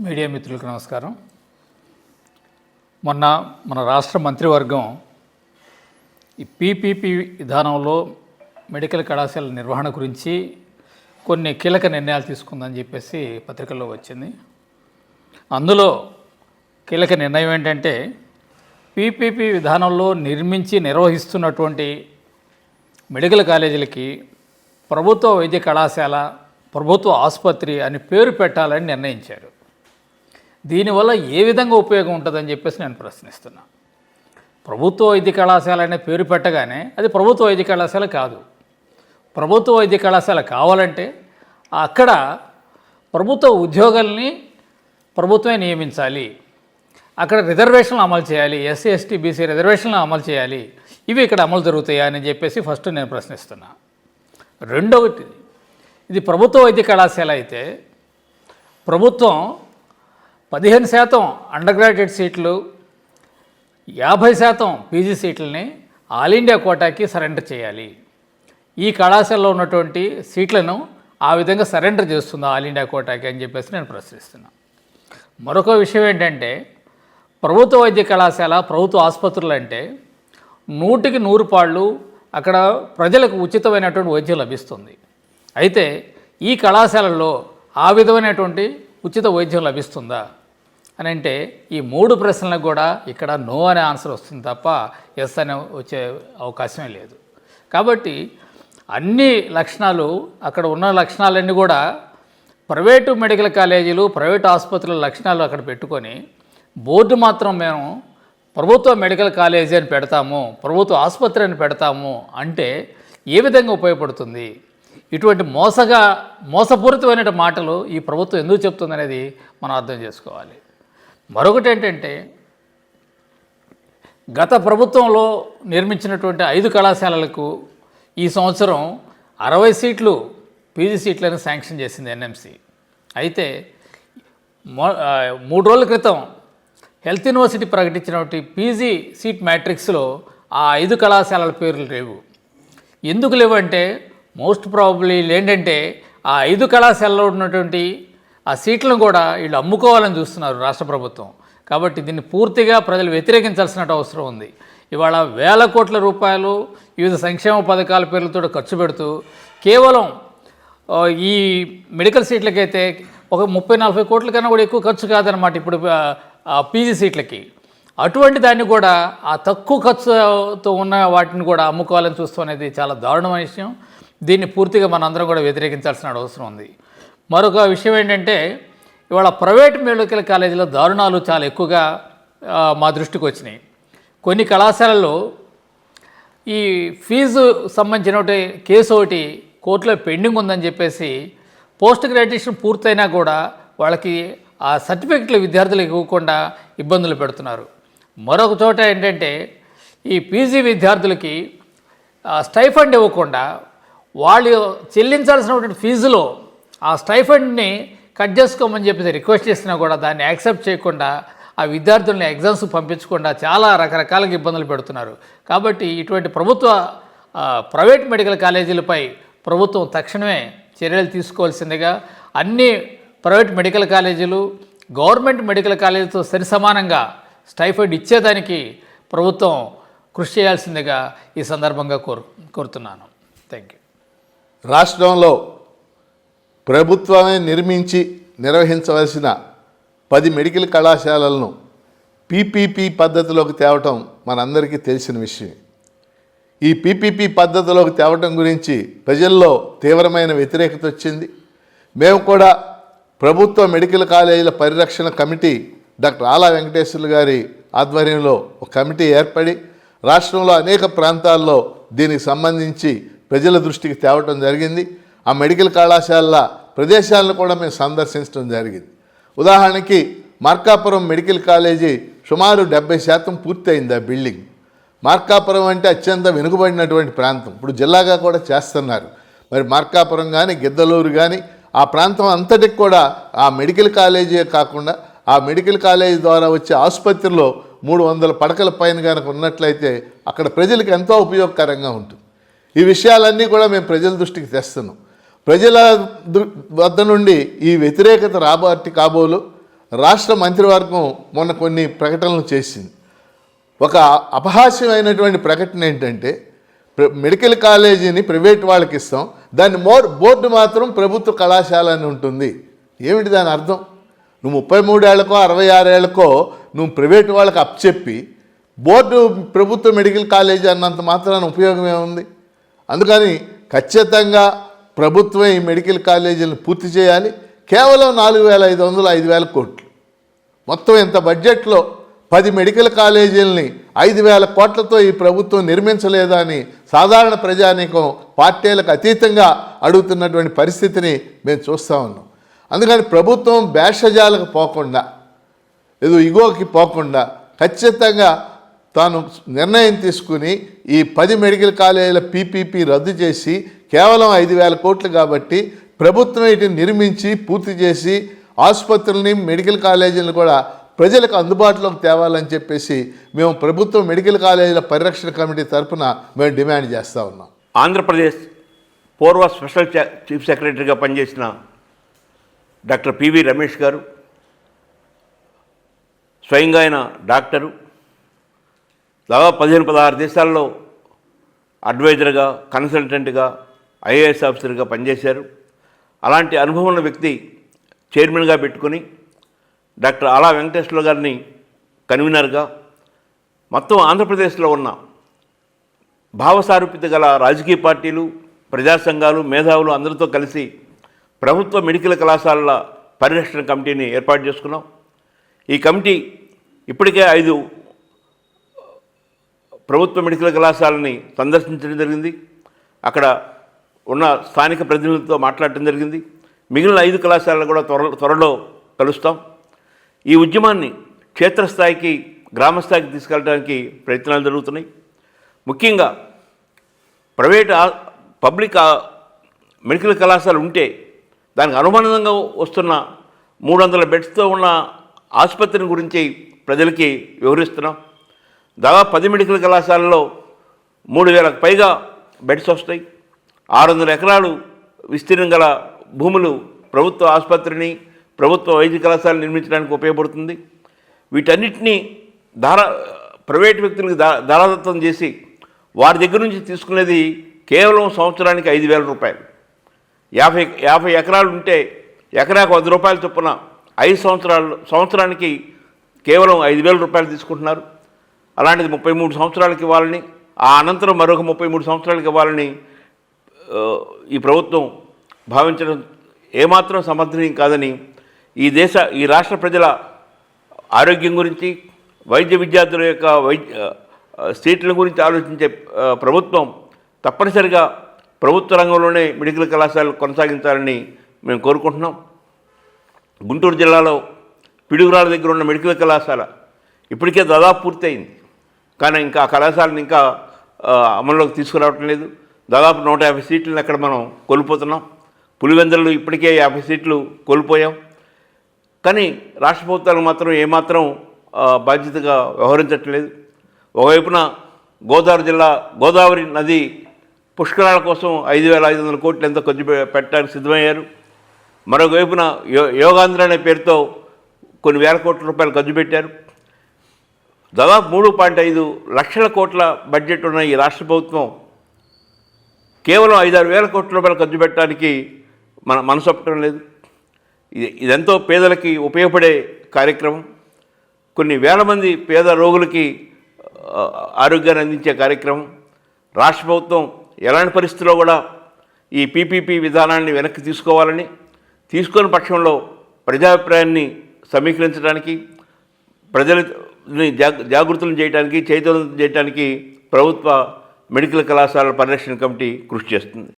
Media మిత్రులకు నమస్కారం. మొన్న మన రాష్ట్ర మంత్రివర్గం ఈ పీపీపీ విధానంలో మెడికల్ కళాశాల నిర్వహణ గురించి కొన్ని కీలక నిర్ణయాలు తీసుకుందని చెప్పేసి పత్రికల్లో వచ్చింది. అందులో కీలక నిర్ణయం ఏంటంటే పీపీపీ విధానంలో నిర్మించి నిర్వహిస్తున్నటువంటి మెడికల్ కాలేజీలకి ప్రభుత్వ వైద్య కళాశాల ప్రభుత్వ ఆసుపత్రి అని పేరు పెట్టాలని నిర్ణయించారు. దీనివల్ల ఏ విధంగా ఉపయోగం ఉంటుందని చెప్పేసి నేను ప్రశ్నిస్తున్నా. ప్రభుత్వ వైద్య కళాశాల అనే పేరు పెట్టగానే అది ప్రభుత్వ వైద్య కళాశాల కాదు. ప్రభుత్వ వైద్య కళాశాల కావాలంటే అక్కడ ప్రభుత్వ ఉద్యోగాల్ని ప్రభుత్వమే నియమించాలి. అక్కడ రిజర్వేషన్లు అమలు చేయాలి. ఎస్సీ ఎస్టీ బీసీ రిజర్వేషన్లు అమలు చేయాలి. ఇవి ఇక్కడ అమలు జరుగుతాయా అని చెప్పేసి ఫస్ట్ నేను ప్రశ్నిస్తున్నా. రెండవది ఇది ప్రభుత్వ వైద్య కళాశాల అయితే ప్రభుత్వం పదిహేను శాతం అండర్ గ్రాడ్యుయేట్ సీట్లు యాభై శాతం పీజీ సీట్లని ఆల్ ఇండియా కోటాకి సరెండర్ చేయాలి. ఈ కళాశాలలో ఉన్నటువంటి సీట్లను ఆ విధంగా సరెండర్ చేస్తుంది ఆల్ ఇండియా కోటాకి అని చెప్పేసి నేను ప్రశ్నిస్తున్నాను మరొక విషయం ఏంటంటే ప్రభుత్వ వైద్య కళాశాల ప్రభుత్వ ఆసుపత్రులు అంటే నూటికి నూరు పాళ్ళు అక్కడ ప్రజలకు ఉచితమైనటువంటి వైద్యం లభిస్తుంది. అయితే ఈ కళాశాలలో ఆ విధమైనటువంటి ఉచిత వైద్యం లభిస్తుందా అని అంటే ఈ మూడు ప్రశ్నలకు కూడా ఇక్కడ నో అనే ఆన్సర్ వస్తుంది తప్ప ఎస్ అనే వచ్చే అవకాశమే లేదు. కాబట్టి అన్ని లక్షణాలు అక్కడ ఉన్న లక్షణాలన్నీ కూడా ప్రైవేటు మెడికల్ కాలేజీలు ప్రైవేటు ఆసుపత్రుల లక్షణాలు అక్కడ పెట్టుకొని బోర్డు మాత్రం మేము ప్రభుత్వ మెడికల్ కాలేజీ అని పెడతాము ప్రభుత్వ ఆసుపత్రి అని పెడతాము అంటే ఏ విధంగా ఉపయోగపడుతుంది? ఇటువంటి మోసగా మోసపూరితమైన మాటలు ఈ ప్రభుత్వం ఎందుకు చెప్తుందనేది మనం అర్థం చేసుకోవాలి. మరొకటి ఏంటంటే గత ప్రభుత్వంలో నిర్మించినటువంటి ఐదు కళాశాలలకు ఈ సంవత్సరం అరవై సీట్లు పీజీ సీట్లను శాంక్షన్ చేసింది ఎన్ఎంసి. అయితే మూడు రోజుల క్రితం హెల్త్ యూనివర్సిటీ ప్రకటించినటువంటి పీజీ సీట్ మ్యాట్రిక్స్లో ఆ ఐదు కళాశాలల పేర్లు లేవు. ఎందుకు లేవంటే మోస్ట్ ప్రాబబ్లీ ఏంటంటే ఆ ఐదు కళాశాలలో ఉన్నటువంటి ఆ సీట్లను కూడా వీళ్ళు అమ్ముకోవాలని చూస్తున్నారు రాష్ట్ర ప్రభుత్వం. కాబట్టి దీన్ని పూర్తిగా ప్రజలు వ్యతిరేకించాల్సిన అవసరం ఉంది. ఇవాళ వేల కోట్ల రూపాయలు వివిధ సంక్షేమ పథకాల పేర్లతో ఖర్చు పెడుతూ కేవలం ఈ మెడికల్ సీట్లకైతే ఒక ముప్పై నలభై కోట్ల కన్నా కూడా ఎక్కువ ఖర్చు కాదనమాట ఇప్పుడు పీజీ సీట్లకి. అటువంటి దాన్ని కూడా ఆ తక్కువ ఖర్చుతో ఉన్న వాటిని కూడా అమ్ముకోవాలని చూస్తాం అనేది చాలా దారుణమైన విషయం. దీన్ని పూర్తిగా మనందరం కూడా వ్యతిరేకించాల్సిన అవసరం ఉంది. మరొక విషయం ఏంటంటే ఇవాళ ప్రైవేట్ మెడికల్ కాలేజీలో దారుణాలు చాలా ఎక్కువగా మా దృష్టికి వచ్చినాయి. కొన్ని కళాశాలల్లో ఈ ఫీజు సంబంధించిన ఒకటి కేసు ఒకటి కోర్టులో పెండింగ్ ఉందని చెప్పేసి పోస్ట్ గ్రాడ్యుయేషన్ పూర్తయినా కూడా వాళ్ళకి ఆ సర్టిఫికెట్లు విద్యార్థులకు ఇవ్వకుండా ఇబ్బందులు పెడుతున్నారు. మరొక చోట ఏంటంటే ఈ పీజీ విద్యార్థులకి స్టైఫండ్ ఇవ్వకుండా వాళ్ళు చెల్లించాల్సినటువంటి ఫీజులో ఆ స్టైఫండ్ని కట్ చేసుకోమని చెప్పేసి రిక్వెస్ట్ చేసినా కూడా దాన్ని యాక్సెప్ట్ చేయకుండా ఆ విద్యార్థుల్ని ఎగ్జామ్స్ పంపించకుండా చాలా రకరకాలుగా ఇబ్బందులు పెడుతున్నారు. కాబట్టి ఇటువంటి ప్రభుత్వ ప్రైవేట్ మెడికల్ కాలేజీలపై ప్రభుత్వం తక్షణమే చర్యలు తీసుకోవాల్సిందిగా అన్ని ప్రైవేట్ మెడికల్ కాలేజీలు గవర్నమెంట్ మెడికల్ కాలేజీతో సరి సమానంగా స్టైఫండ్ ఇచ్చేదానికి ప్రభుత్వం కృషి చేయాల్సిందిగా ఈ సందర్భంగా కోరు కోరుతున్నాను. థ్యాంక్ యూ రాష్ట్రంలో ప్రభుత్వమే నిర్మించి నిర్వహించవలసిన పది మెడికల్ కళాశాలలను పీపీపీ పద్ధతిలోకి తేవటం మనందరికీ తెలిసిన విషయం. ఈ పీపీపీ పద్ధతిలోకి తేవటం గురించి ప్రజల్లో తీవ్రమైన వ్యతిరేకత వచ్చింది. మేము కూడా ప్రభుత్వ మెడికల్ కాలేజీల పరిరక్షణ కమిటీ డాక్టర్ ఆలా వెంకటేశ్వర్లు గారి ఆధ్వర్యంలో ఒక కమిటీ ఏర్పడి రాష్ట్రంలో అనేక ప్రాంతాల్లో దీనికి సంబంధించి ప్రజల దృష్టికి తేవటం జరిగింది. ఆ మెడికల్ కళాశాలల ప్రదేశాలను కూడా మేము సందర్శించడం జరిగింది. ఉదాహరణకి మార్కాపురం మెడికల్ కాలేజీ సుమారు డెబ్బై శాతం పూర్తయింది ఆ బిల్డింగ్. మార్కాపురం అంటే అత్యంత వెనుకబడినటువంటి ప్రాంతం. ఇప్పుడు జిల్లాగా కూడా చేస్తున్నారు. మరి మార్కాపురం కానీ గిద్దలూరు కానీ ఆ ప్రాంతం అంతటికి కూడా ఆ మెడికల్ కాలేజీ కాకుండా ఆ మెడికల్ కాలేజీ ద్వారా వచ్చే ఆసుపత్రిలో మూడు వందల పడకల పైన కనుక ఉన్నట్లయితే అక్కడ ప్రజలకు ఎంతో ఉపయోగకరంగా ఉంటుంది. ఈ విషయాలన్నీ కూడా మేము ప్రజల దృష్టికి తెస్తున్నాం. ప్రజల దృ- వద్ద నుండి ఈ వ్యతిరేకత రాబట్టి కాబోలు రాష్ట్ర మంత్రివర్గం మొన్న కొన్ని ప్రకటనలు చేసింది. ఒక అపహాస్యమైనటువంటి ప్రకటన ఏంటంటే మెడికల్ కాలేజీని ప్రైవేట్ వాళ్ళకి ఇస్తాం. దాన్ని మోర్ బోర్డు మాత్రం ప్రభుత్వ కళాశాల అని ఉంటుంది. ఏమిటి దాని అర్థం? నువ్వు ముప్పై మూడేళ్ళకో అరవై ఆరేళ్ళకో నువ్వు ప్రైవేట్ వాళ్ళకి అప్పచెప్పి బోర్డు ప్రభుత్వ మెడికల్ కాలేజీ అన్నంత మాత్రాన ఉపయోగం ఏముంది? అందుకని ఖచ్చితంగా ప్రభుత్వం ఈ మెడికల్ కాలేజీలను పూర్తి చేయాలి. కేవలం నాలుగు వేల ఐదు వందలు ఐదు వేల కోట్లు. మొత్తం ఇంత బడ్జెట్లో పది మెడికల్ కాలేజీలని ఐదు వేల కోట్లతో ఈ ప్రభుత్వం నిర్మించలేదా అని సాధారణ ప్రజానీకం పార్టీలకు అతీతంగా అడుగుతున్నటువంటి పరిస్థితిని మేము చూస్తూ ఉన్నాం. అందుకని ప్రభుత్వం భేషజాలకు పోకుండా ఏదో ఇగోకి పోకుండా ఖచ్చితంగా తాను నిర్ణయం తీసుకుని ఈ పది మెడికల్ కాలేజీల పీపీపీ రద్దు చేసి కేవలం ఐదు వేల కోట్లు కాబట్టి ప్రభుత్వం వీటిని నిర్మించి పూర్తి చేసి ఆసుపత్రుల్ని మెడికల్ కాలేజీలను కూడా ప్రజలకు అందుబాటులోకి తేవాలని చెప్పేసి మేము ప్రభుత్వం మెడికల్ కాలేజీల పరిరక్షణ కమిటీ తరపున మేము డిమాండ్ చేస్తూ ఉన్నాం. ఆంధ్రప్రదేశ్ పూర్వ స్పెషల్ చీఫ్ సెక్రటరీగా పనిచేసిన డాక్టర్ పివి రమేష్ గారు స్వయంగా ఆయన డాక్టరు దాదాపు పదిహేను పదహారు దేశాల్లో అడ్వైజర్గా కన్సల్టెంట్గా ఐఏఎస్ ఆఫీసర్గా పనిచేశారు. అలాంటి అనుభవం ఉన్న వ్యక్తి చైర్మన్గా పెట్టుకొని డాక్టర్ అలా వెంకటేశ్వర గారిని కన్వీనర్గా మొత్తం ఆంధ్రప్రదేశ్లో ఉన్న భావసారూప్యత గల రాజకీయ పార్టీలు ప్రజా సంఘాలు మేధావులు అందరితో కలిసి ప్రభుత్వ మెడికల్ కళాశాలల పరిరక్షణ కమిటీని ఏర్పాటు చేసుకున్నాం. ఈ కమిటీ ఇప్పటికే ఐదు ప్రభుత్వ మెడికల్ కళాశాలని సందర్శించడం జరిగింది. అక్కడ ఉన్న స్థానిక ప్రతినిధులతో మాట్లాడటం జరిగింది. మిగిలిన ఐదు కళాశాలలు కూడా త్వర త్వరలో కలుస్తాం. ఈ ఉద్యమాన్ని క్షేత్రస్థాయికి గ్రామస్థాయికి తీసుకెళ్ళడానికి ప్రయత్నాలు జరుగుతున్నాయి. ముఖ్యంగా ప్రైవేట్ పబ్లిక్ మెడికల్ కళాశాల ఉంటే దానికి అనుబంధంగా వస్తున్న మూడు వందల బెడ్స్తో ఉన్న ఆసుపత్రిని గురించి ప్రజలకి వివరిస్తున్నాం. దాదాపు పది మెడికల్ కళాశాలలో మూడు వేలకు పైగా బెడ్స్ వస్తాయి. ఆరు వందల ఎకరాలు విస్తీర్ణం గల భూములు ప్రభుత్వ ఆసుపత్రిని ప్రభుత్వ వైద్య కళాశాల నిర్మించడానికి ఉపయోగపడుతుంది. వీటన్నిటినీ ధార ప్రైవేట్ వ్యక్తులకు ధారాదత్తం చేసి వారి దగ్గర నుంచి తీసుకునేది కేవలం సంవత్సరానికి ఐదు వేల రూపాయలు. యాభై యాభై ఎకరాలు ఉంటే ఎకరాకు వంద రూపాయలు చొప్పున ఐదు సంవత్సరాలు సంవత్సరానికి కేవలం ఐదు వేల రూపాయలు తీసుకుంటున్నారు. అలాంటిది ముప్పై మూడు సంవత్సరాలకి ఇవ్వాలని ఆ అనంతరం మరొక ముప్పై మూడు సంవత్సరాలకి ఇవ్వాలని ఈ ప్రభుత్వం భావించడం ఏమాత్రం సమర్థనీయం కాదని ఈ దేశ ఈ రాష్ట్ర ప్రజల ఆరోగ్యం గురించి వైద్య విద్యార్థుల యొక్క వైద్య సీట్ల గురించి ఆలోచించే ప్రభుత్వం తప్పనిసరిగా ప్రభుత్వ రంగంలోనే మెడికల్ కళాశాలలు కొనసాగించాలని మేము కోరుకుంటున్నాం. గుంటూరు జిల్లాలో పిడుగురాల దగ్గర ఉన్న మెడికల్ కళాశాల ఇప్పటికే దాదాపు పూర్తయింది. కానీ ఇంకా ఆ కళాశాలను ఇంకా అమల్లోకి తీసుకురావటం లేదు. దాదాపు నూట యాభై సీట్లను అక్కడ మనం కోల్పోతున్నాం. పులివెందులు ఇప్పటికే యాభై సీట్లు కోల్పోయాం. కానీ రాష్ట్ర ప్రభుత్వాలు మాత్రం ఏమాత్రం బాధ్యతగా వ్యవహరించట్లేదు ఒకవైపున గోదావరి జిల్లా గోదావరి నది పుష్కరాల కోసం ఐదు వేల ఐదు వందల కోట్లు ఎంతో ఖర్చు పె- పెట్టడానికి సిద్ధమయ్యారు. మరొకవైపున యో యోగాంధ్ర అనే పేరుతో కొన్ని వేల కోట్ల రూపాయలు ఖర్చు పెట్టారు. దాదాపు మూడు పాయింట్ ఐదు లక్షల కోట్ల బడ్జెట్ ఉన్న ఈ రాష్ట్ర ప్రభుత్వం కేవలం ఐదారు వేల కోట్ల రూపాయలు ఖర్చు పెట్టడానికి మన మనసొప్పటం లేదు. ఇది ఇదెంతో పేదలకి ఉపయోగపడే కార్యక్రమం. కొన్ని వేల మంది పేద రోగులకి ఆరోగ్యాన్ని అందించే కార్యక్రమం. రాష్ట్ర ప్రభుత్వం ఎలాంటి పరిస్థితుల్లో కూడా ఈ పీపీపీ విధానాన్ని వెనక్కి తీసుకోవాలని తీసుకుని పక్షంలో ప్రజాభిప్రాయాన్ని సమీకరించడానికి ప్రజలు జాగృతులను చేయడానికి చైతన్యం చేయడానికి ప్రభుత్వ మెడికల్ కళాశాలల పరిరక్షణ కమిటీ కృషి చేస్తుంది.